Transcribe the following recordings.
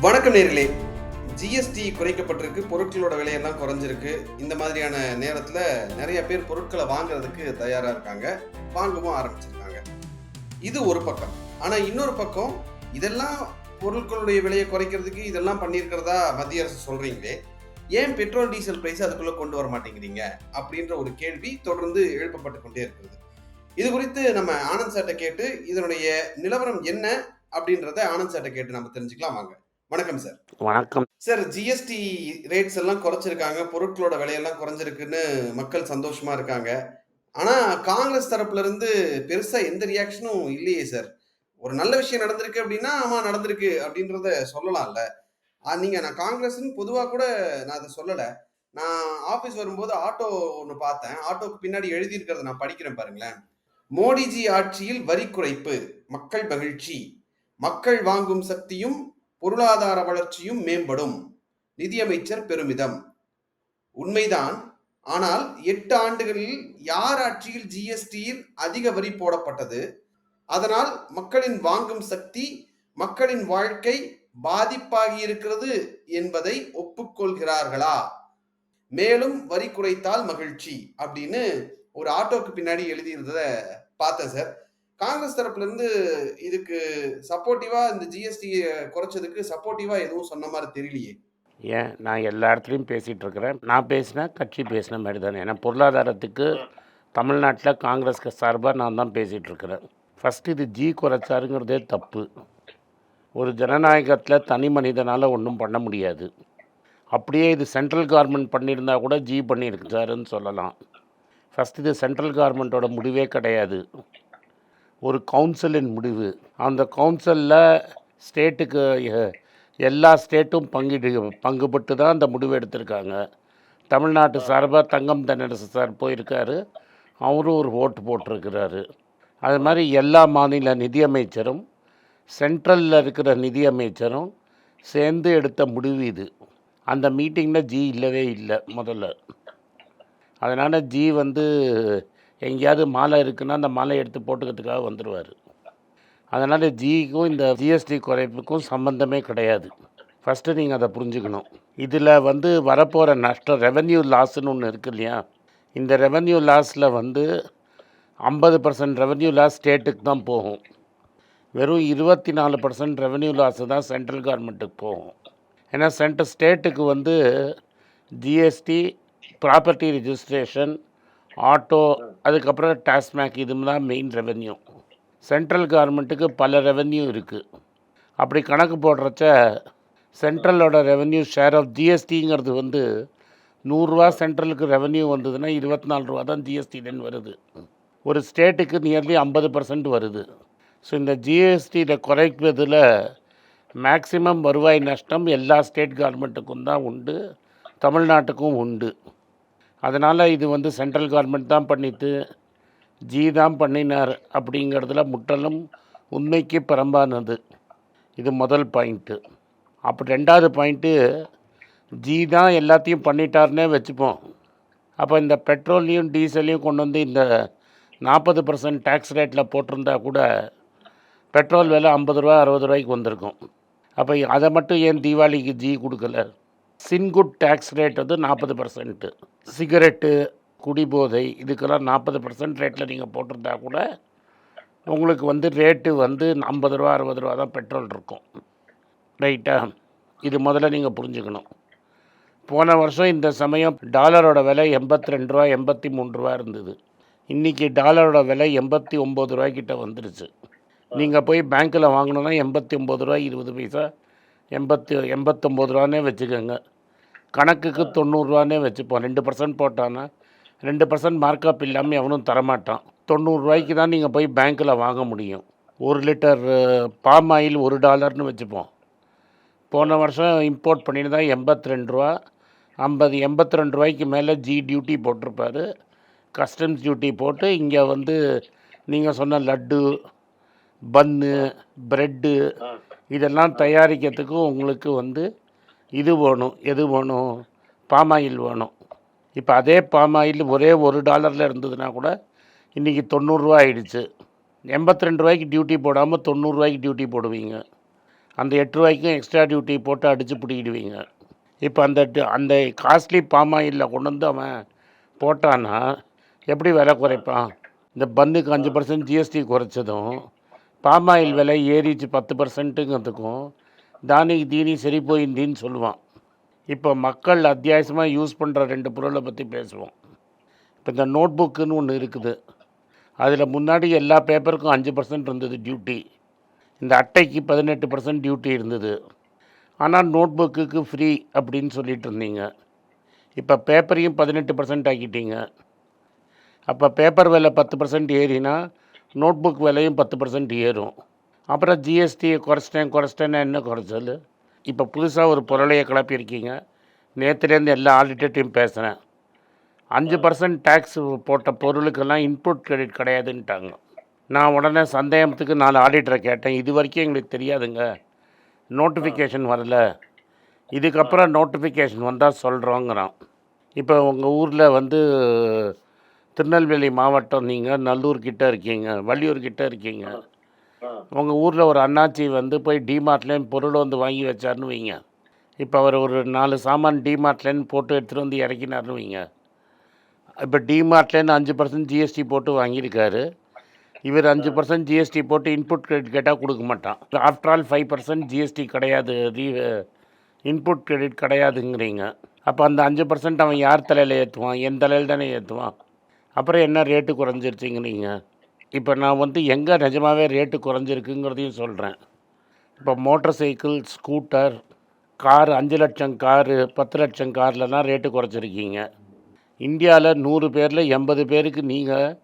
வணக்கம் நேர்களே. ஜிஎஸ்டி குறைக்கப்பட்டிருக்கு பொருட்களோட விலையெல்லாம் குறைஞ்சிருக்கு. இந்த மாதிரியான நேரத்தில் நிறைய பேர் பொருட்களை வாங்குறதுக்கு தயாராக இருக்காங்க. வாங்கவும் ஆரம்பிச்சிருக்காங்க. இது ஒரு பக்கம். ஆனால் இன்னொரு பக்கம் இதெல்லாம் பொருட்களுடைய விலையை குறைக்கிறதுக்கு இதெல்லாம் பண்ணியிருக்கிறதா மத்திய அரசு சொல்கிறீங்களே ஏன் பெட்ரோல் டீசல் பிரைஸ் அதுக்குள்ளே கொண்டு வர மாட்டேங்கிறீங்க? அப்படின்ற ஒரு கேள்வி தொடர்ந்து எழுப்பப்பட்டு கொண்டே இருக்கிறது. இது குறித்து நம்ம ஆனந்த் சார்ட்ட கேட்டு இதனுடைய நிலவரம் என்ன அப்படின்றத ஆனந்த் சார்ட்ட கேட்டு நம்ம தெரிஞ்சுக்கலாம் வாங்க. வணக்கம் சார் வணக்கம். சார் ஜிஎஸ்டி ரேட்ஸ் எல்லாம் குறைச்சிருக்காங்க. பொருட்களோட விலையெல்லாம் குறைஞ்சிருக்குன்னு மக்கள் சந்தோஷமா இருக்காங்க. ஆனா காங்கிரஸ் தரப்புல இருந்து பெருசா எந்த ரியாக்ஷனும் இல்லையே சார் ஒரு நல்ல விஷயம் நடந்திருக்கு அப்படின்னா ஆமா நடந்திருக்கு அப்படின்றத சொல்லலாம்ல. நீங்க நான் காங்கிரஸ்னு பொதுவா கூட நான் அதை சொல்லல. நான் ஆபீஸ் வரும்போது ஆட்டோ ஒன்று பார்த்தேன். ஆட்டோக்கு பின்னாடி எழுதியிருக்கிறத நான் படிக்கிறேன் பாருங்களேன். மோடிஜி ஆட்சியில் வரி குறைப்பு மக்கள் மகிழ்ச்சி. மக்கள் வாங்கும் சக்தியும் பொருளாதார வளர்ச்சியும் மேம்படும். நிதியமைச்சர் பெருமிதம். உண்மைதான். ஆனால் எட்டு ஆண்டுகளில் யார் ஆட்சியில் ஜிஎஸ்டியில் அதிக வரி போடப்பட்டது? அதனால் மக்களின் வாங்கும் சக்தி மக்களின் வாழ்க்கை பாதிப்பாகி இருக்கிறது என்பதை ஒப்புக்கொள்கிறார்களா? மேலும் வரி குறைத்தால் மகிழ்ச்சி அப்படின்னு ஒரு ஆட்டோக்கு பின்னாடி எழுதியிருந்ததை பார்த்தேன் சார். காங்கிரஸ் தரப்புல இருந்து இதுக்கு சப்போர்ட்டிவா இந்த ஜிஎஸ்டி குறைச்சதுக்கு சப்போர்ட்டிவா எதுவும் சொன்ன மாதிரி தெரியலையே. ஏன்? நான் எல்லா இடத்துலையும் பேசிகிட்டு இருக்கிறேன். நான் பேசினா கட்சி பேசின மாதிரி தானே. ஏன்னா பொருளாதாரத்துக்கு தமிழ்நாட்டில் காங்கிரஸ்க்கு சார்பாக நான் தான் பேசிகிட்டு இருக்கிறேன். ஃபஸ்ட்டு இது ஜி குறைச்சாருங்கிறதே தப்பு. ஒரு ஜனநாயகத்தில் தனி மனிதனால் ஒன்றும் பண்ண முடியாது. அப்படியே இது சென்ட்ரல் கவர்மெண்ட் பண்ணியிருந்தா கூட ஜி பண்ணியிருக்காருன்னு சொல்லலாம். ஃபஸ்ட் இது சென்ட்ரல் கவர்மெண்ட்டோட முடிவே கிடையாது. ஒரு கவுன்சிலின் முடிவு. அந்த கவுன்சிலில் ஸ்டேட்டுக்கு எல்லா ஸ்டேட்டும் பங்கிடு பங்குபட்டு தான் அந்த முடிவு எடுத்திருக்காங்க. தமிழ்நாட்டு சார்பாக தங்கம் தென்னரசு சார் போயிருக்காரு. அவரும் ஒரு ஓட்டு போட்டிருக்கிறாரு. அது மாதிரி எல்லா மாநில நிதியமைச்சரும் சென்ட்ரலில் இருக்கிற நிதியமைச்சரும் சேர்ந்து எடுத்த முடிவு இது. அந்த மீட்டிங்கில் ஜி இல்லவே இல்லை முதல்ல. அதனால் ஜி வந்து எங்கேயாவது மாலை இருக்குன்னா அந்த மாலை எடுத்து போட்டுக்கிறதுக்காக வந்துடுவார் அதனால் ஜிக்கும் இந்த ஜிஎஸ்டி குறைப்புக்கும் சம்மந்தமே கிடையாது. ஃபஸ்ட்டு நீங்கள் அதை புரிஞ்சுக்கணும். இதில் வந்து வரப்போகிற நஷ்டம் ரெவன்யூ லாஸ்ன்னு ஒன்று இருக்கு இல்லையா? இந்த ரெவன்யூ லாஸில் வந்து ஐம்பது பர்சன்ட் ரெவன்யூ லாஸ் ஸ்டேட்டுக்கு தான் போகும். வெறும் இருபத்தி நாலு பர்சன்ட் ரெவன்யூ லாஸு தான் சென்ட்ரல் கவர்மெண்ட்டுக்கு போகும். ஏன்னா சென்ட்ரல் ஸ்டேட்டுக்கு வந்து ஜிஎஸ்டி ப்ராப்பர்ட்டி ரிஜிஸ்ட்ரேஷன் ஆட்டோ அதுக்கப்புறம் டாஸ்மேக் இது தான் மெயின் ரெவென்யூ சென்ட்ரல் கவர்மெண்ட்டுக்கு பல ரெவென்யூ இருக்குது அப்படி கணக்கு போடுறச்ச சென்ட்ரலோட ரெவென்யூ ஷேர் ஆஃப் ஜிஎஸ்டிங்கிறது வந்து நூறுரூவா சென்ட்ரலுக்கு ரெவென்யூ வந்ததுன்னா இருபத்தி நாலு ரூபா தான் ஜிஎஸ்டிலேருந்து வருது. ஒரு ஸ்டேட்டுக்கு நியர்லி ஐம்பது பர்சன்ட் வருது. ஸோ இந்த ஜிஎஸ்டியில் குறைப்பதில் மேக்சிமம் வருவாய் நஷ்டம் எல்லா ஸ்டேட் கவர்மெண்ட்டுக்கும் தான் உண்டு. தமிழ்நாட்டுக்கும் உண்டு. அதனால் இது வந்து சென்ட்ரல் கவர்மெண்ட் தான் பண்ணித்து ஜி தான் பண்ணினார் அப்படிங்கிறதுல முற்றிலும் உண்மைக்கு புறம்பானது. இது முதல் பாயிண்ட்டு அப்போ ரெண்டாவது பாயிண்ட்டு ஜி தான் எல்லாத்தையும் பண்ணிட்டாருன்னே வச்சுப்போம். அப்போ இந்த பெட்ரோலையும் டீசலையும் கொண்டு வந்து இந்த நாற்பது பர்சன்ட் டேக்ஸ் ரேட்டில் போட்டிருந்தா கூட பெட்ரோல் விலை ஐம்பது ரூபா அறுபது ரூபாய்க்கு வந்திருக்கும். அப்போ அதை மட்டும் ஏன் தீபாவளிக்கு ஜி கொடுக்கல? சின்குட் டேக்ஸ் ரேட் வந்து நாற்பது பர்சன்ட்டு சிகரெட்டு குடிபோதை இதுக்கெல்லாம் நாற்பது பர்சன்ட் ரேட்டில் நீங்கள் போட்டிருந்தா கூட உங்களுக்கு வந்து ரேட்டு வந்து ஐம்பது ரூபா அறுபது ரூபா தான் பெட்ரோல் இருக்கும். ரைட்டா இது முதல்ல நீங்கள் புரிஞ்சுக்கணும். போன வருஷம் இந்த சமயம் டாலரோட விலை எண்பத்தி ரெண்டு ரூபா எண்பத்தி மூணு ரூபா இருந்தது. இன்றைக்கி டாலரோட விலை எண்பத்தி ஒம்பது ரூபாய்க்கிட்ட வந்துருச்சு. நீங்கள் போய் பேங்க்கில் வாங்கணுன்னா எண்பத்தி ஒம்பது ரூபா இருபது பைசா எண்பத்தி எண்பத்தொம்போது ரூபானே வச்சுக்கோங்க. கணக்குக்கு தொண்ணூறுரூவானே வச்சுப்போம். ரெண்டு பர்சன்ட் போட்டான்னா ரெண்டு பர்சன்ட் மார்க்கப் இல்லாமல் எவனும் தரமாட்டான். தொண்ணூறுரூவாய்க்கு தான் நீங்கள் போய் பேங்க்கில் வாங்க முடியும். ஒரு லிட்டர் பாம் ஆயில் ஒரு டாலர்னு வச்சுப்போம். போன வருஷம் இம்போர்ட் பண்ணியிருந்தா எண்பத்தி ரெண்டு ரூபா ஐம்பது எண்பத்தி ரெண்டு ரூபாய்க்கு மேலே ஜி டியூட்டி போட்டிருப்பாரு. கஸ்டம்ஸ் டியூட்டி போட்டு இங்கே வந்து நீங்கள் சொன்ன லட்டு பன்னு ப்ரெட்டு இதெல்லாம் தயாரிக்கிறதுக்கு உங்களுக்கு வந்து இது வேணும் எது வேணும்? பாமாயில் வேணும். இப்போ அதே பாமாயில் ஒரே ஒரு டாலரில் இருந்ததுன்னா கூட இன்றைக்கி தொண்ணூறுரூவா ஆயிடுச்சு. எண்பத்தி ரெண்டு ரூபாய்க்கு டியூட்டி போடாமல் தொண்ணூறுரூவாய்க்கு டியூட்டி போடுவீங்க. அந்த எட்டு ரூபாய்க்கும் எக்ஸ்ட்ரா டியூட்டி போட்டு அடித்து பிடிக்கிடுவீங்க. இப்போ அந்த அந்த காஸ்ட்லி பாம் ஆயிலில் கொண்டு வந்து அவன் போட்டான்னா எப்படி விலை குறைப்பான்? இந்த பன்னுக்கு அஞ்சு பர்சன்ட் ஜிஎஸ்டி குறைச்சதும் பாம் ஆயில் விலை ஏறிச்சு பத்து பர்சன்ட்டுங்கிறதுக்கும் தானிக்கு தீனி சரி போயிருந்தின்னு சொல்லுவான். இப்போ மக்கள் அத்தியாவசியமாக யூஸ் பண்ணுற ரெண்டு பொருளை பற்றி பேசுவோம். இப்போ இந்த நோட் புக்குன்னு ஒன்று இருக்குது. அதில் முன்னாடி எல்லா பேப்பருக்கும் அஞ்சு பர்சன்ட் இருந்தது டியூட்டி. இந்த அட்டைக்கு பதினெட்டு பர்சன்ட் டியூட்டி இருந்தது. ஆனால் நோட் புக்குக்கு ஃப்ரீ அப்படின்னு சொல்லிட்டு இருந்தீங்க. இப்போ பேப்பரையும் பதினெட்டு பர்சன்ட் ஆக்கிட்டீங்க. அப்போ பேப்பர் விலை பத்து பர்சன்ட் ஏறினா நோட் புக் விலையும் பத்து பர்சன்ட் ஏறும். அப்புறம் ஜிஎஸ்டியை குறைச்சிட்டேன் குறைச்சிட்டேன்னா என்ன குறைச்சல்? இப்போ புதுசாக ஒரு பொருளையை கிளப்பியிருக்கீங்க. நேற்றுலேருந்து எல்லா ஆடிட்டர்ட்டையும் பேசுகிறேன் அஞ்சு பர்சன்ட் டேக்ஸ் போட்ட பொருளுக்கெல்லாம் இன்புட் கிரெடிட் கிடையாதுன்ட்டாங்க. நான் உடனே சந்தேகத்துக்கு நாலு ஆடிட்டரை கேட்டேன். இது வரைக்கும் எங்களுக்கு தெரியாதுங்க. நோட்டிஃபிகேஷன் வரல. இதுக்கப்புறம் நோட்டிஃபிகேஷன் வந்தால் சொல்கிறோங்கிறான் இப்போ உங்கள் ஊரில் வந்து திருநெல்வேலி மாவட்டம் நீங்கள் நல்லூர் கிட்ட இருக்கீங்க வள்ளியூர் கிட்ட இருக்கீங்க. உங்கள் ஊரில் ஒரு அண்ணாச்சி வந்து போய் டிமார்ட்லேயும் பொருள் வந்து வாங்கி வச்சாருன்னு வைங்க. இப்போ அவர் ஒரு நாலு சாமான் டிமார்ட்லேருந்து போட்டு எடுத்துகிட்டு வந்து இறக்கினார்னு வைங்க. இப்போ டிமார்ட்லேருந்து அஞ்சு பர்சன்ட் ஜிஎஸ்டி போட்டு வாங்கியிருக்காரு. இவர் அஞ்சு பர்சன்ட் ஜிஎஸ்டி போட்டு இன்புட் கிரெடிட் கேட்டால் கொடுக்க மாட்டான். After all five percent GST கிடையாது இன்புட் கிரெடிட் கிடையாதுங்கிறீங்க. அப்போ அந்த அஞ்சு பர்சன்ட் அவன் யார் தலையில் ஏற்றுவான் என் தலையில் தானே ஏற்றுவான் அப்புறம் என்ன ரேட்டு குறைஞ்சிருச்சிங்கிறீங்க? இப்போ நான் வந்து எங்கே நிஜமாகவே ரேட்டு குறைஞ்சிருக்குங்கிறதையும் சொல்கிறேன் இப்போ மோட்டர் சைக்கிள் ஸ்கூட்டர் கார் அஞ்சு லட்சம் காரு பத்து லட்சம் கார்லலாம் ரேட்டு குறைச்சிருக்கீங்க. இந்தியாவில் நூறு பேரில் எண்பது பேருக்கு நீங்கள்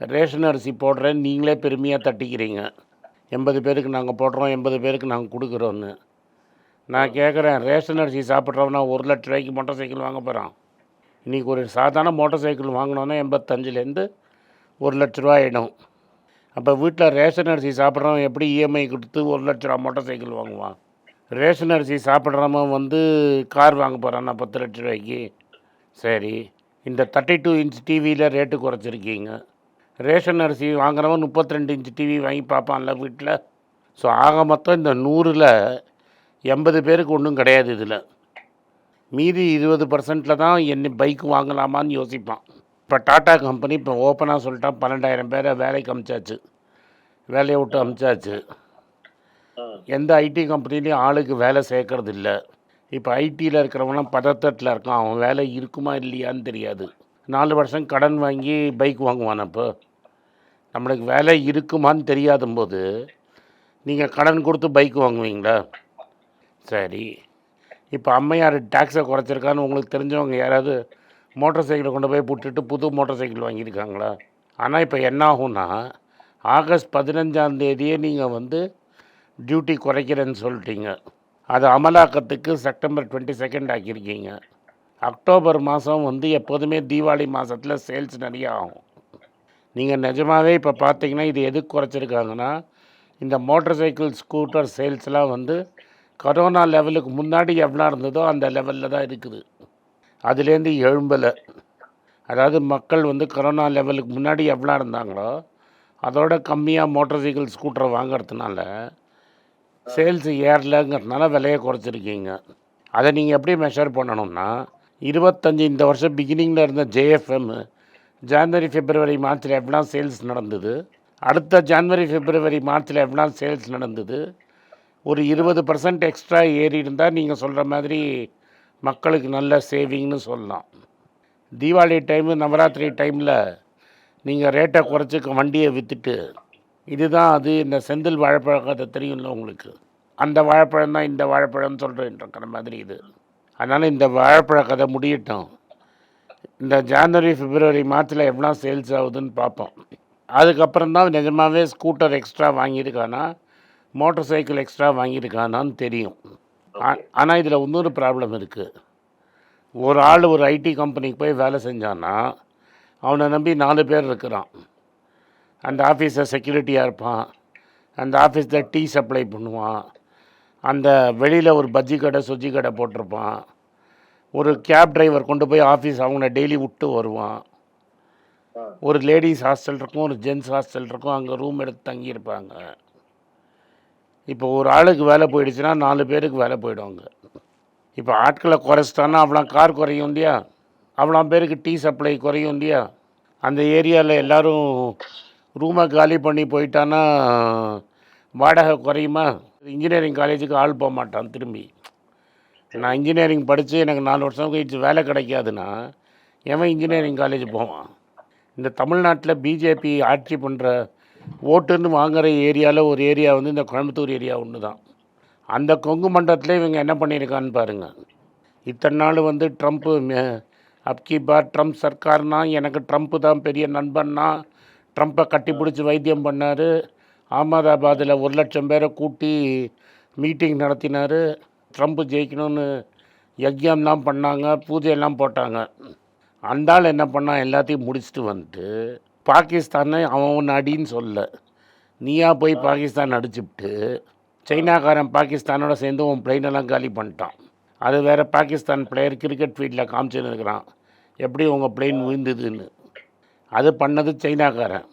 ரேஷன் அரிசி போடுறேன் நீங்களே பெருமையாக தட்டிக்கிறீங்க. எண்பது பேருக்கு நாங்கள் போடுறோம் எண்பது பேருக்கு நாங்கள் கொடுக்குறோன்னு. நான் கேட்குறேன் ரேஷன் அரிசி சாப்பிட்றவனா ஒரு லட்ச ரூபாய்க்கு மோட்டர் சைக்கிள் வாங்க போகிறான் இன்றைக்கி ஒரு சாதாரண மோட்டார் சைக்கிள் வாங்கினோன்னா எண்பத்தஞ்சிலேருந்து ஒரு லட்ச ரூபா ஆகிடும் அப்போ வீட்டில் ரேஷன் அரிசி சாப்பிட்றவன் எப்படி இஎம்ஐ கொடுத்து ஒரு லட்ச ரூபா மோட்டார் சைக்கிள் வாங்குவான்? ரேஷன் அரிசி சாப்பிட்றவன் வந்து கார் வாங்க போகிறான்னா பத்து லட்ச ரூபாய்க்கு. சரி இந்த தேர்ட்டி டூ இன்ச் டிவியில் ரேட்டு குறைச்சிருக்கீங்க. ரேஷன் அரிசி வாங்குறவன் முப்பத்தி ரெண்டு இன்ச் டிவி வாங்கி பார்ப்பான்ல வீட்டில் ஸோ ஆக மொத்தம் இந்த நூறில் எண்பது பேருக்கு ஒன்றும் கிடையாது இதில். மீதி இருபது பர்சன்ட்டில் தான் என்ன பைக் வாங்கலாமான்னு யோசிப்பான். இப்போ டாடா கம்பெனி இப்போ ஓப்பனாக சொல்லிட்டான் பன்னெண்டாயிரம் பேரை வேலைக்கு அமிச்சாச்சு. வேலையை விட்டு அமிச்சாச்சு. எந்த ஐடி கம்பெனிலையும் ஆளுக்கு வேலை சேர்க்கறது இல்லை. இப்போ ஐடியில் இருக்கிறவங்களாம் பதத்தட்டில் இருக்கான். அவன் வேலை இருக்குமா இல்லையான்னு தெரியாது. நாலு வருஷம் கடன் வாங்கி பைக் வாங்குவான் அப்போ. நம்மளுக்கு வேலை இருக்குமான்னு தெரியாத போது நீங்கள் கடன் கொடுத்து பைக் வாங்குவீங்களா? சரி. இப்போ அம்மையார் டேக்ஸை குறைச்சிருக்கான்னு உங்களுக்கு தெரிஞ்சவங்க யாராவது மோட்டார் சைக்கிளை கொண்டு போய் போட்டுட்டு புது மோட்டார் சைக்கிள் வாங்கியிருக்காங்களா? ஆனால் இப்போ என்ன ஆகும்னா ஆகஸ்ட் பதினஞ்சாம் தேதியே நீங்கள் வந்து டியூட்டி குறைக்கிறேன்னு சொல்லிட்டீங்க. அது அமலாக்கத்துக்கு செப்டம்பர் டுவெண்ட்டி செகண்ட் ஆக்கியிருக்கீங்க. அக்டோபர் மாதம் வந்து எப்போதுமே தீபாவளி மாதத்தில் சேல்ஸ் நிறையா ஆகும். நீங்கள் நிஜமாகவே இப்போ பார்த்தீங்கன்னா இது எதுக்கு குறைச்சிருக்காங்கன்னா இந்த மோட்டார் சைக்கிள் ஸ்கூட்டர் சேல்ஸ்லாம் வந்து கரோனா லெவலுக்கு முன்னாடி எவ்வளோ இருந்ததோ அந்த லெவலில் தான் இருக்குது. அதுலேருந்து எழும்பலை. அதாவது மக்கள் வந்து கரோனா லெவலுக்கு முன்னாடி எவ்வளோ இருந்தாங்களோ அதோட கம்மியாக மோட்டார் சைக்கிள் ஸ்கூட்டரை வாங்குறதுனால சேல்ஸ் ஏறலைங்கிறதுனால விலையை குறைச்சிருக்கீங்க. அதை நீங்கள் எப்படி மெஷர் பண்ணணும்னா இருபத்தஞ்சி இந்த வருஷம் பிகினிங்கில் இருந்த ஜேஎஃப்எம் ஜான்வரி பிப்ரவரி மார்ச்சில் எவ்வளோ சேல்ஸ் நடந்தது அடுத்த ஜான்வரி பிப்ரவரி மார்ச்சில் எவ்வளோ சேல்ஸ் நடந்தது ஒரு இருபது பர்சன்ட் எக்ஸ்ட்ரா ஏறி இருந்தால் நீங்கள் சொல்கிற மாதிரி மக்களுக்கு நல்ல சேவிங்னு சொல்லலாம். தீபாவளி டைமு நவராத்திரி டைமில் நீங்கள் ரேட்டை குறைச்சி வண்டியை விற்றுட்டு இதுதான் அது இந்த செந்தில் வாழைப்பழக்கத்தை தெரியும்ல உங்களுக்கு? அந்த வாழைப்பழம் தான் இந்த வாழைப்பழம்னு சொல்கிற மாதிரி இது. அதனால் இந்த வாழைப்பழ கதை முடியட்டும். இந்த ஜான்வரி பிப்ரவரி மாதத்தில் எவ்வளோ சேல்ஸ் ஆகுதுன்னு பார்ப்போம். அதுக்கப்புறம் தான் நிஜமாகவே ஸ்கூட்டர் எக்ஸ்ட்ரா வாங்கியிருக்கானா மோட்டார் சைக்கிள் எக்ஸ்ட்ரா வாங்கியிருக்கானான்னு தெரியும். ஆனால் இதில் இன்னொரு ப்ராப்ளம் இருக்குது ஒரு ஆள் ஒரு ஐடி கம்பெனிக்கு போய் வேலை செஞ்சான்னா அவனை நம்பி நாலு பேர் இருக்கிறான். அந்த ஆஃபீஸில் செக்யூரிட்டியாக இருப்பான். அந்த ஆஃபீஸில் டீ சப்ளை பண்ணுவான். அந்த வெளியில் ஒரு பஜ்ஜி கடை சுஜி கடை போட்டிருப்பான். ஒரு கேப் டிரைவர் கொண்டு போய் ஆஃபீஸ் அவங்கள டெய்லி விட்டு வருவான். ஒரு லேடிஸ் ஹாஸ்டல் இருக்கும் ஒரு ஜென்ஸ் ஹாஸ்டல் இருக்கும் அங்கே ரூம் எடுத்து தங்கியிருப்பாங்க. இப்போ ஒரு ஆளுக்கு வேலை போயிடுச்சுன்னா நாலு பேருக்கு வேலை போயிடுவாங்க. இப்போ ஆட்களை குறைச்சிட்டான்னா அவ்வளோ கார் குறையும் இல்லையா? அவ்வளோ பேருக்கு டீ சப்ளை குறையும் இல்லையா? அந்த ஏரியாவில் எல்லோரும் ரூமை காலி பண்ணி போயிட்டான்னா வாடகை குறையுமா? இன்ஜினியரிங் காலேஜுக்கு ஆள் போக மாட்டான் திரும்பி. நான் இன்ஜினியரிங் படித்து எனக்கு நாலு வருஷம் கழிச்சு வேலை கிடைக்காதுன்னா எவன் இன்ஜினியரிங் காலேஜ் போவான்? இந்த தமிழ்நாட்டில் பிஜேபி ஆட்சி பண்ணுற ஓட்டுன்னு வாங்குற ஏரியாவில் ஒரு ஏரியா வந்து இந்த கோயம்புத்தூர் ஏரியா ஒன்று தான் அந்த கொங்கு மண்டலத்தில் இவங்க என்ன பண்ணியிருக்கான்னு பாருங்கள் இத்தனை நாள் வந்து ட்ரம்ப்பு மே- அப்கி பார் ட்ரம்ப் சர்க்கார்னா எனக்கு ட்ரம்ப்பு தான் பெரிய நண்பன்னா ட்ரம்ப்பை கட்டி பிடிச்சி வைத்தியம் பண்ணார். அகமதாபாத்தில் ஒரு லட்சம் பேரை கூட்டி மீட்டிங் நடத்தினார். ட்ரம்ப்பு ஜெயிக்கணும்னு யஜ்யம்லாம் பண்ணாங்க பூஜையெல்லாம் போட்டாங்க. அந்த ஆள் என்ன பண்ணால் எல்லாத்தையும் முடிச்சுட்டு வந்துட்டு பாகிஸ்தானை அவன் அடின்னு சொல்ல. நீயா போய் பாகிஸ்தான் அடிச்சுப்புட்டு சைனாக்காரன் பாகிஸ்தானோட சேர்ந்து உன் பிளெயினெல்லாம் காலி பண்ணிட்டான். அது வேறு பாகிஸ்தான் பிளேயர் கிரிக்கெட் ஃபீல்டில் காமிச்சுன்னு இருக்கிறான் எப்படி உங்கள் பிளெயின் விழுந்ததுன்னு அது பண்ணது சைனாக்காரன்.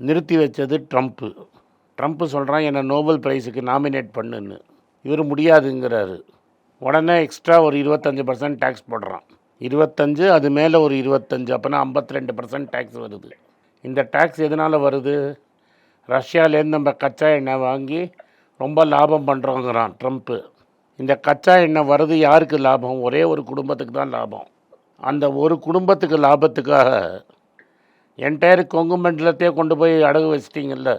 நிறுத்தி வச்சது ட்ரம்ப்பு ட்ரம்ப்பு சொல்கிறான் என்னை நோபல் ப்ரைஸுக்கு நாமினேட் பண்ணுன்னு. இவர் முடியாதுங்கிறாரு. உடனே எக்ஸ்ட்ரா ஒரு இருபத்தஞ்சி பர்சன்ட் டேக்ஸ் போடுறான். இருபத்தஞ்சு அது மேலே ஒரு இருபத்தஞ்சு அப்போனா ஐம்பத்தி ரெண்டு பர்சன்ட் டேக்ஸ் வருது. இந்த டேக்ஸ் எதனால் வருது? ரஷ்யாலேருந்து நம்ம கச்சா எண்ணெய் வாங்கி ரொம்ப லாபம் பண்ணுறோங்கிறான் ட்ரம்ப்பு இந்த கச்சா எண்ணெய் வருது யாருக்கு லாபம்? ஒரே ஒரு குடும்பத்துக்கு தான் லாபம். அந்த ஒரு குடும்பத்துக்கு லாபத்துக்காக என்டையர் கொங்கு மண்டலத்தையே கொண்டு போய் அடகு வச்சிட்டிங்கல்ல?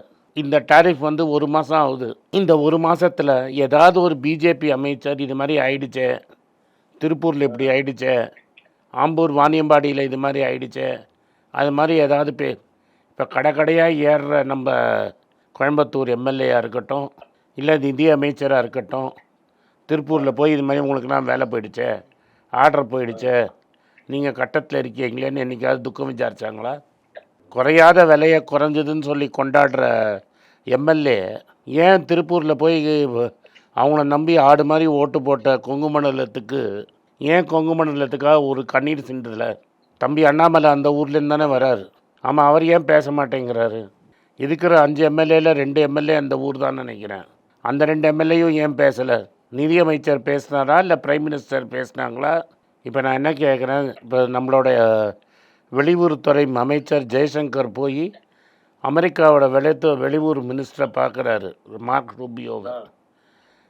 இந்த டாரிஃப் வந்து ஒரு மாதம் ஆகுது. இந்த ஒரு மாதத்தில் ஏதாவது ஒரு பிஜேபி அமைச்சர் இது மாதிரி ஆயிடுச்சே? திருப்பூரில் இப்படி ஆயிடுச்சே? ஆம்பூர் வாணியம்பாடியில் இது மாதிரி ஆயிடுச்சே? அது மாதிரி ஏதாவது பே இப்போ கடை கடையாக ஏறுற நம்ம கோயம்புத்தூர் எம்எல்ஏயாக இருக்கட்டும் இல்லை நிதி அமைச்சராக இருக்கட்டும் திருப்பூரில் போய் இது மாதிரி உங்களுக்கு நான் வேலை போயிடுச்சே ஆர்டர் போயிடுச்சே நீங்கள் கட்டத்தில் இருக்கீங்களேன்னு என்றைக்காவது துக்கம் விசாரிச்சாங்களா? குறையாத விலையை குறைஞ்சதுன்னு சொல்லி கொண்டாடுற எம்எல்ஏ ஏன் திருப்பூரில் போய் அவங்கள நம்பி ஆடு மாதிரி ஓட்டு போட்ட கொங்கு மண்டலத்துக்கு ஏன் கொங்கு மண்டலத்துக்காக ஒரு கண்ணீர் சிந்ததில்லை தம்பி அண்ணாமலை அந்த ஊர்லேருந்து தானே வராரு. ஆமாம் அவர் ஏன் பேச மாட்டேங்கிறாரு? இருக்கிற அஞ்சு எம்எல்ஏல ரெண்டு எம்எல்ஏ அந்த ஊர் தான் நினைக்கிறேன். அந்த ரெண்டு எம்எல்ஏயும் ஏன் பேசலை? நிதியமைச்சர் பேசினாரா இல்லை பிரைம் மினிஸ்டர் பேசினாங்களா? இப்போ நான் என்ன கேட்குறேன் இப்போ நம்மளோட வெளியுறவுத்துறை அமைச்சர் ஜெய்சங்கர் போய் அமெரிக்காவோட வெளித்து வெளியூர் மினிஸ்டரை பார்க்குறாரு மார்க் ரூபியோவை.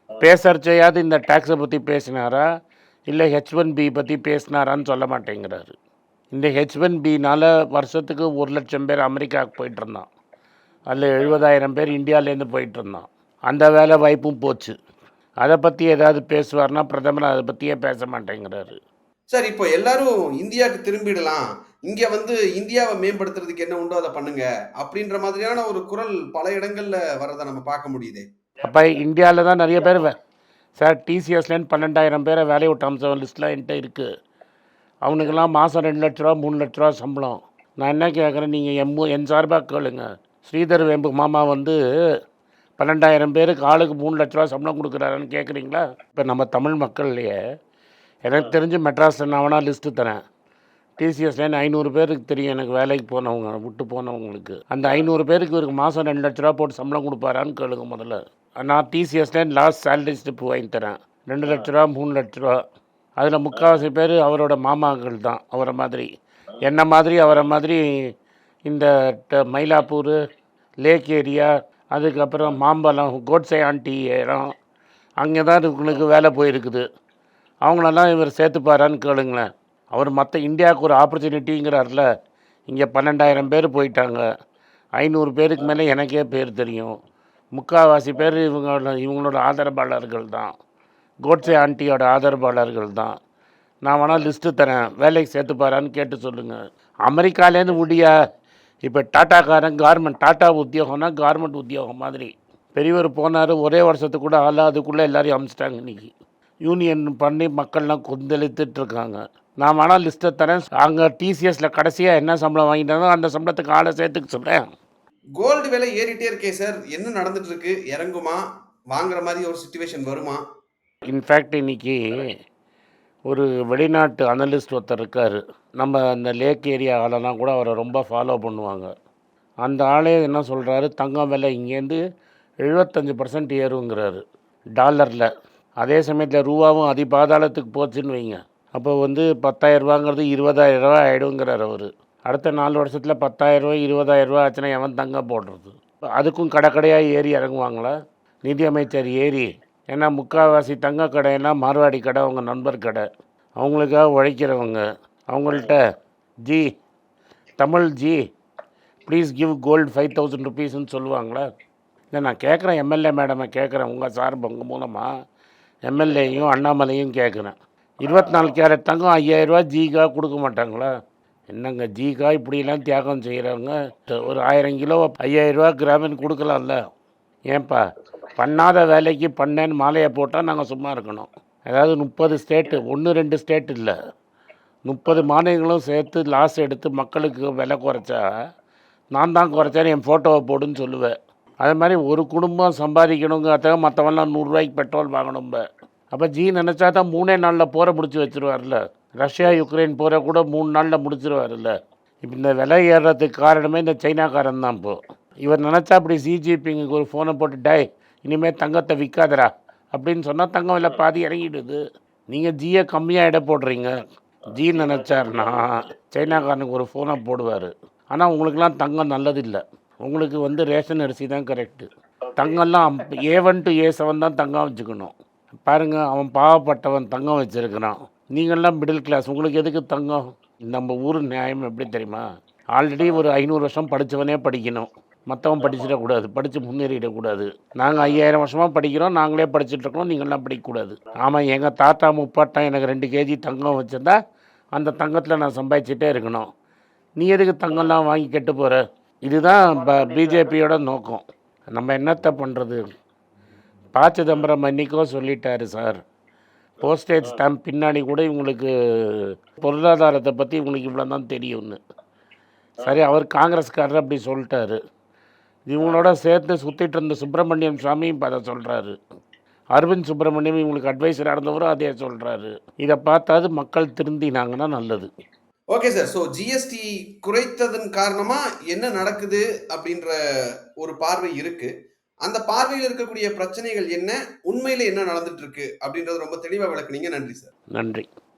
பேசுறச்சையாவது இந்த டேக்ஸை பற்றி பேசினாரா? இல்லை ஹெச் ஒன் பி பற்றி பேசினாரான்னு சொல்ல மாட்டேங்கிறாரு. இந்த ஹெச் ஒன் பினால் வருஷத்துக்கு ஒரு லட்சம் பேர் அமெரிக்காவுக்கு போயிட்டு இருந்தான் அதில் எழுபதாயிரம் பேர் இந்தியாவிலேருந்து போயிட்டு இருந்தான் அந்த வேலை வாய்ப்பும் போச்சு. அதை பற்றி ஏதாவது பேசுவார்னா பிரதமர் அதை பற்றியே பேச மாட்டேங்கிறாரு. சார் இப்போ எல்லாரும் இந்தியாவுக்கு திரும்பிடலாம். இங்க வந்து இந்தியாவை மேம்படுத்துறதுக்கு என்ன உண்டோ அதை பண்ணுங்க அப்படின்ற மாதிரியான ஒரு குரல் பல இடங்கள்ல வரதை நம்ம பார்க்க முடியுதே. அப்போ இந்தியாவில் தான் நிறைய பேர் வே- சார் டிசிஎஸ்லேருந்து பன்னெண்டாயிரம் பேரை வேலையை விட்ட அம்சம் லிஸ்ட்லாம் என்கிட்ட இருக்குது அவனுக்கெல்லாம் மாதம் ரெண்டு லட்ச ரூபா மூணு லட்ச ரூபா சம்பளம். நான் என்ன கேட்குறேன் நீங்கள் எம் என் சார்பாக கேளுங்க. ஸ்ரீதர் வேம்பு மாமா வந்து பன்னெண்டாயிரம் பேருக்கு ஆளுக்கு மூணு லட்ச ரூபா சம்பளம் கொடுக்குறாருன்னு கேட்குறீங்களா இப்போ நம்ம தமிழ் மக்கள்லையே எனக்கு தெரிஞ்சு மெட்ராஸில் நான் லிஸ்ட்டு தரேன். டிசிஎஸ்லேருந்து ஐநூறு பேருக்கு தெரியும் எனக்கு வேலைக்கு போனவங்க விட்டு போனவங்களுக்கு. அந்த ஐநூறு பேருக்கு இவருக்கு மாதம் ரெண்டு லட்ச ரூபா போட்டு சம்பளம் கொடுப்பாரான்னு கேளுங்க முதல்ல. நான் டிசிஎஸ்லேருந்து லாஸ்ட் சேலரி ஸ்லிப் வாங்கி தரேன். ரெண்டு லட்ச ரூபா மூணு லட்ச ரூபா. அதில் முக்கால்வாசி பேர் அவரோட மாமாக்கள் தான் அவரை மாதிரி. என்ன மாதிரி அவரை மாதிரி இந்த ட- மயிலாப்பூர் லேக் ஏரியா அதுக்கப்புறம் மாம்பழம் கோட்ஸே ஆண்டி இடம் அங்கே தான் உங்களுக்கு வேலை போயிருக்குது. அவங்களெல்லாம் இவர் சேர்த்துப்பாரான்னு கேளுங்களேன். அவர் மற்ற இந்தியாவுக்கு ஒரு ஆப்பர்ச்சுனிட்டிங்கிறார்ல இங்கே பன்னெண்டாயிரம் பேர் போயிட்டாங்க. ஐநூறு பேருக்கு மேலே எனக்கே பேர் தெரியும். முக்கால்வாசி பேர் இவங்களோட இவங்களோட ஆதரவாளர்கள் தான். கோட்ஸே ஆண்டியோட ஆதரவாளர்கள் தான். நான் வேணால் லிஸ்ட்டு தரேன். வேலைக்கு சேர்த்துப்பாரான்னு கேட்டு சொல்லுங்கள் அமெரிக்காலேருந்து முடியா இப்போ டாட்டாக்காரன் கார்மெண்ட் டாட்டா உத்தியோகம்னா கார்மெண்ட் உத்தியோகம் மாதிரி. பெரியவர் போனார் ஒரே வருஷத்துக்கு கூட ஆளா அதுக்குள்ளே எல்லாரையும் அமிச்சிட்டாங்க இன்றைக்கி யூனியன் பண்ணி மக்கள்லாம் கொந்தளித்துட்ருக்காங்க. நான் வேணால் லிஸ்ட்டை தரேன். அங்கே டிசிஎஸில் கடைசியாக என்ன சம்பளம் வாங்கிட்டாலும் அந்த சம்பளத்துக்கு ஆளை சேர்த்துக்க சொல்கிறேன் கோல்டு விலை ஏறிட்டே இருக்கே சார் என்ன நடந்துட்டு இருக்கு இறங்குமா? வாங்குற மாதிரி ஒரு சுச்சுவேஷன் வருமா? இன்ஃபேக்ட் இன்னைக்கு ஒரு வெளிநாட்டு அனலிஸ்ட் ஒருத்தர் இருக்கார். நம்ம அந்த லேக் ஏரியா ஆளெல்லாம் கூட அவரை ரொம்ப ஃபாலோ பண்ணுவாங்க. அந்த ஆளே என்ன சொல்கிறாரு தங்கம் விலை இங்கேருந்து எழுபத்தஞ்சு பர்சன்ட் ஏறுங்கிறாரு. டாலரில். அதே சமயத்தில் ரூபாவும் அதி பாதாளத்துக்கு போச்சுன்னு வைங்க. அப்போ வந்து பத்தாயிரரூபாங்கிறது இருபதாயிரரூபா ஆகிடுங்கிறார் அவர். அடுத்த நாலு வருஷத்தில் பத்தாயிரரூவா இருபதாயிரரூவா ஆச்சுன்னா எவன் தங்க போடுறது? அதுக்கும் கடை கடையாக ஏறி இறங்குவாங்களா? நிதி அமைச்சர் ஏறி ஏன்னா முக்கால்வாசி தங்க கடைன்னா மார்வாடி கடை அவங்க நண்பர் கடை. அவங்களுக்காக உழைக்கிறவங்க. அவங்கள்ட்ட ji Tamil ji please give gold five thousand ருபீஸ்ன்னு சொல்லுவாங்களா? இல்லை நான் கேட்குறேன் எம்எல்ஏ மேடமை கேட்குறேன் உங்கள் சார்பு உங்கள் மூலமாக எம்எல்ஏயும் அண்ணாமலையும் கேட்குறேன் இருபத்தி நாலு கேரட் தங்கம் ஐயாயிரரூவா ஜிகா கொடுக்க மாட்டாங்களா? என்னங்க ஜிகா இப்படிலாம் தியாகம் செய்கிறவங்க ஒரு ஆயிரம் கிலோ ஐயாயிரரூவா கிராமின் கொடுக்கலாம்ல? ஏன்பா? பண்ணாத வேலைக்கு பண்ணேன்னு மாலையை போட்டால் நாங்கள் சும்மா இருக்கணும். அதாவது முப்பது ஸ்டேட்டு ஒன்று ரெண்டு ஸ்டேட் இல்லை. முப்பது மாநிலங்களும் சேர்த்து லாஸ் எடுத்து மக்களுக்கு விலை குறைச்சா நான் தான் குறைச்சேன்னு என் ஃபோட்டோவை போடுன்னு சொல்லுவேன் அதே மாதிரி ஒரு குடும்பம் சம்பாதிக்கணுங்கிறத மற்றவன்லாம் நூறுரூவாய்க்கு பெட்ரோல் வாங்கணும்ப அப்போ ஜி நினச்சா தான் மூணே நாளில் போரை முடிச்சு வச்சுருவார்ல. ரஷ்யா யுக்ரைன் போரை கூட மூணு நாளில் முடிச்சிருவார்ல. இப்போ இந்த விலை ஏறுறதுக்கு காரணமே இந்த சைனாக்காரன் தான் இப்போது இவர் நினச்சா அப்படி சிஜிபிங்க ஒரு ஃபோனை போட்டு டை இனிமேல் தங்கத்தை விற்காதடா அப்படின்னு சொன்னால் தங்கம் இல்லை பாதி இறங்கிடுது. நீங்கள் ஜியை கம்மியாக எடை போடுறீங்க. ஜி நினச்சாருன்னா சைனாக்காரனுக்கு ஒரு ஃபோனை போடுவார். ஆனால் உங்களுக்கெல்லாம் தங்கம் நல்லதில்லை. உங்களுக்கு வந்து ரேஷன் அரிசி தான் correct தங்கம்லாம் A one to A seven தான் தங்கம் வச்சுக்கணும். பாருங்கள் அவன் பாவப்பட்டவன் தங்கம் வச்சுருக்கிறான். நீங்கள்லாம் மிடில் கிளாஸ் உங்களுக்கு எதுக்கு தங்கம்? நம்ம ஊர் நியாயம் எப்படி தெரியுமா? ஆல்ரெடி ஒரு ஐநூறு வருஷம் படித்தவனே படிக்கணும். மற்றவன் படிச்சிடக்கூடாது படித்து முன்னேறிடக்கூடாது. நாங்கள் ஐயாயிரம் வருஷமாக படிக்கிறோம் நாங்களே படிச்சுட்ருக்கோம் நீங்களாம் நீங்கள்லாம் படிக்கக்கூடாது. ஆமாம் எங்கள் தாத்தா முப்பாட்டம் எனக்கு ரெண்டு கேஜி தங்கம் வச்சுருந்தா அந்த தங்கத்தில் நான் சம்பாதிச்சிட்டே இருக்கணும். நீ எதுக்கு தங்கம்லாம் வாங்கி கெட்டு போகிற இதுதான் ப பிஜேபியோட நோக்கம். நம்ம என்னத்தை பண்ணுறது ப சிதம்பரம் அன்றைக்கோ சொல்லிட்டாரு சார். போஸ்டேஜ் ஸ்டாம்ப் பின்னாடி கூட இவங்களுக்கு பொருளாதாரத்தை பற்றி இவங்களுக்கு இவ்வளோ தான் தெரியும்னு. சரி அவர் காங்கிரஸ்காரர் அப்படி சொல்லிட்டாரு. இவங்களோட சேர்த்து சுற்றிட்டு இருந்த சுப்பிரமணியம் சுவாமியும் இப்போ அதை சொல்கிறாரு அரவிந்த் சுப்பிரமணியம் இவங்களுக்கு அட்வைசராக இருந்தவரும் அதே சொல்கிறாரு இதை பார்த்தாது மக்கள் திருந்தினாங்கன்னா நல்லது. ஓகே சார் ஸோ ஜிஎஸ்டி குறைத்ததன் காரணமா என்ன நடக்குது அப்படின்ற ஒரு பார்வை இருக்கு. அந்த பார்வையில் இருக்கக்கூடிய பிரச்சனைகள் என்ன? உண்மையில என்ன நடந்துட்டு இருக்கு அப்படின்றது ரொம்ப தெளிவா விளக்குனீங்க. நன்றி சார் நன்றி.